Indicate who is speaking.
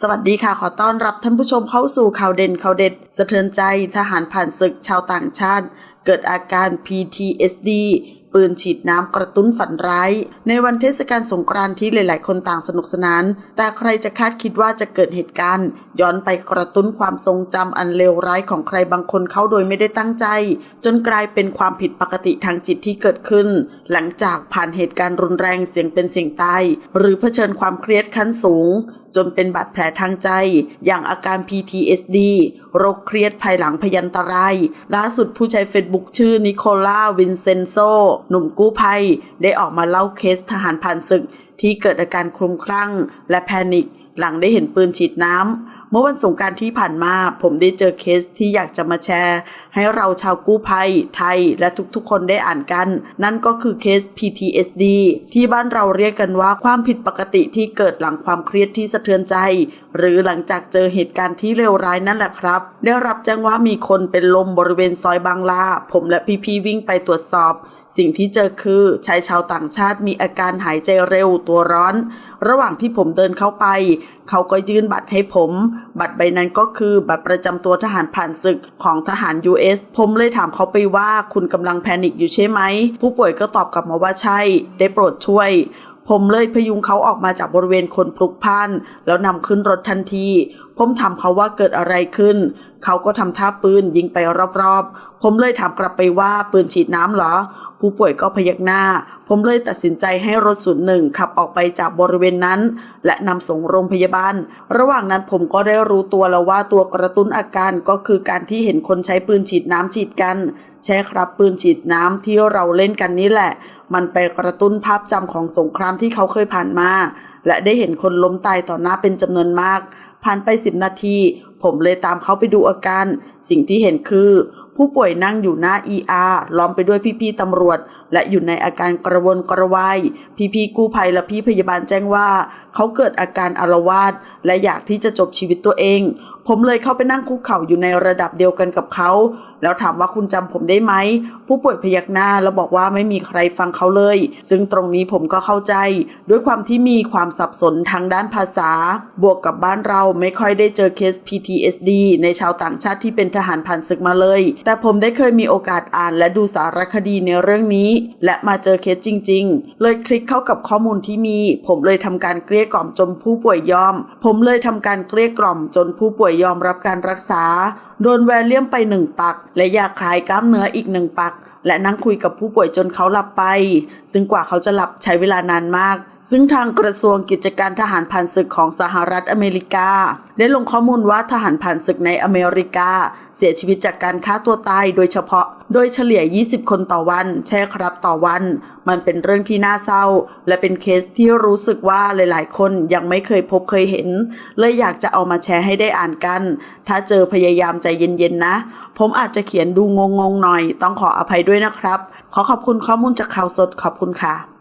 Speaker 1: สวัสดีค่ะ ขอต้อนรับท่านผู้ชมเข้าสู่ข่าวเด่นข่าวเด็ด สะเทือนใจทหารผ่านศึกชาวต่างชาติ เกิดอาการ PTSD ปืนฉีดน้ำกระตุ้นฝันร้าย ในวันเทศกาลสงกรานต์ที่หลาย ๆ คนต่างสนุกสนาน แต่ใครจะคาดคิดว่าจะเกิดเหตุการณ์ ย้อนไปกระตุ้นความทรงจำอันเลวร้ายของใครบางคนเข้าโดยไม่ได้ตั้งใจ จนกลายเป็นความผิดปกติทางจิตที่เกิดขึ้น หลังจากผ่านเหตุการณ์รุนแรงเสียงเป็นเสียงตายหรือเผชิญความเครียดขั้นสูง จนเป็นบาดแผลทางใจ อย่างอาการ PTSD โรคเครียดภายหลังพยันตรายล่าสุดผู้ใช้เฟซบุ๊กชื่อนิโคล่าวินเซนโซ หนุ่มกู้ภัย ได้ออกมาเล่าเคสทหารผ่านศึกที่เกิดอาการคลุ้มคลั่งและแพนิคหลังได้เห็นปืนฉีดน้ำเมื่อวันสงการที่ผ่านมา ผมได้เจอเคสที่อยากจะมาแชร์ ให้เราชาวกู้ภัย ไทยและทุกๆ คนได้อ่านกัน นั่นก็คือเคส PTSD ที่บ้านเราเรียกกันว่าความผิดปกติที่เกิดหลังความเครียดที่สะเทือนใจ หรือหลังจากเจอเหตุการณ์ที่เลวร้ายนั่นแหละครับ ได้รับแจ้งว่ามีคนเป็นลมบริเวณซอยบางลาผมและพี่ๆวิ่งไปตรวจสอบ สิ่งที่เจอคือชายชาวต่างชาติมีอาการหายใจเร็วตัวร้อน ระหว่างที่ผมเดินเข้าไป เขาก็ยื่นบัตรให้ผมบัตรใบนั้นก็คือบัตรประจำตัวทหารผ่านศึกของทหาร US ผมเลยถามเขาไปว่าคุณกำลังแพนิคอยู่ใช่ไหม ผู้ป่วยก็ตอบกลับมาว่าใช่ ได้โปรดช่วย ผมเลยพยุงเขาออกมาจากบริเวณคนพลุกพ่านแล้วนำขึ้นรถทันที ผมถามเขาว่าเกิดอะไรขึ้น เขาก็ทำท่าปืนยิงไปรอบๆ ผมเลยถามกลับไปว่าปืนฉีดน้ำเหรอ ผู้ป่วยก็พยักหน้า ผมเลยตัดสินใจให้รถศูนย์หนึ่งขับออกไปจากบริเวณนั้น และนำส่งโรงพยาบาล ระหว่างนั้นผมก็ได้รู้ตัวแล้วว่าตัวกระตุ้นอาการก็คือการที่เห็นคนใช้ปืนฉีดน้ำฉีดกัน ใช่ครับปืนฉีดน้ำที่เราเล่นกันนี่แหละ มันไปกระตุ้นภาพจำของสงครามที่เขาเคยผ่านมา และได้เห็นคนล้มตายต่อหน้าเป็นจำนวนมาก ผ่านไปสิบนาที ผมเลยตามเขาไปดูอาการ สิ่งที่เห็นคือ ผู้ป่วยนั่งอยู่หน้า ER ล้อมไปด้วยพี่ๆตำรวจ และอยู่ในอาการกระวนกระวาย พี่ๆกู้ภัยและพี่พยาบาลแจ้งว่า เขาเกิดอาการอารวาสและอยากที่จะจบชีวิตตัวเอง ผมเลยเข้าไปนั่งคุกเข่าอยู่ในระดับเดียวกันกับเขา แล้วถามว่าคุณจำผมได้ไหม ผู้ป่วยพยักหน้าแล้วบอกว่าไม่มีใครฟังเขาเลย ซึ่งตรงนี้ผมก็เข้าใจ ด้วยความที่มีความสับสนทางด้านภาษา บวกกับบ้านเราไม่ค่อยได้เจอเคส PTSD ในชาวต่างชาติที่เป็นทหารผ่านศึกมาเลย แต่ผมได้เคยมีโอกาสอ่านและดูสารคดีในเรื่องนี้ และมาเจอเคสจริง ๆ เลยคลิกเข้ากับข้อมูลที่มี ผมเลยทำการเกลี้ยกล่อมจนผู้ป่วยยอม ผมเลยทำการเกลี้ยกล่อมจนผู้ป่วยยอมรับการรักษา โดนแวลเลียมไปหนึ่งปัก และยาคลายกล้ามเนื้ออีกหนึ่งปักและนั่งคุยกับผู้ป่วยจนเขาหลับไป ซึ่งกว่าเขาจะหลับใช้เวลานานมาก ซึ่งทางกระทรวงกิจการทหารผ่านศึกของสหรัฐอเมริกา ได้ลงข้อมูลว่าทหารผ่านศึกในอเมริกา เสียชีวิตจากการฆ่าตัวตายโดยเฉพาะ โดยเฉลี่ย 20 คนต่อวัน ใช่ครับต่อวัน มันเป็นเรื่องที่น่าเศร้า และเป็นเคสที่รู้สึกว่าหลาย ๆ คนยังไม่เคยพบเคยเห็น เลยอยากจะเอามาแชร์ให้ได้อ่านกัน ถ้าเจอพยายามใจเย็น ๆ นะ ผมอาจจะเขียนดูงง ๆ หน่อย ต้องขออภัยด้วยนะครับ ขอขอบคุณข้อมูลจากข่าวสดขอบคุณค่ะ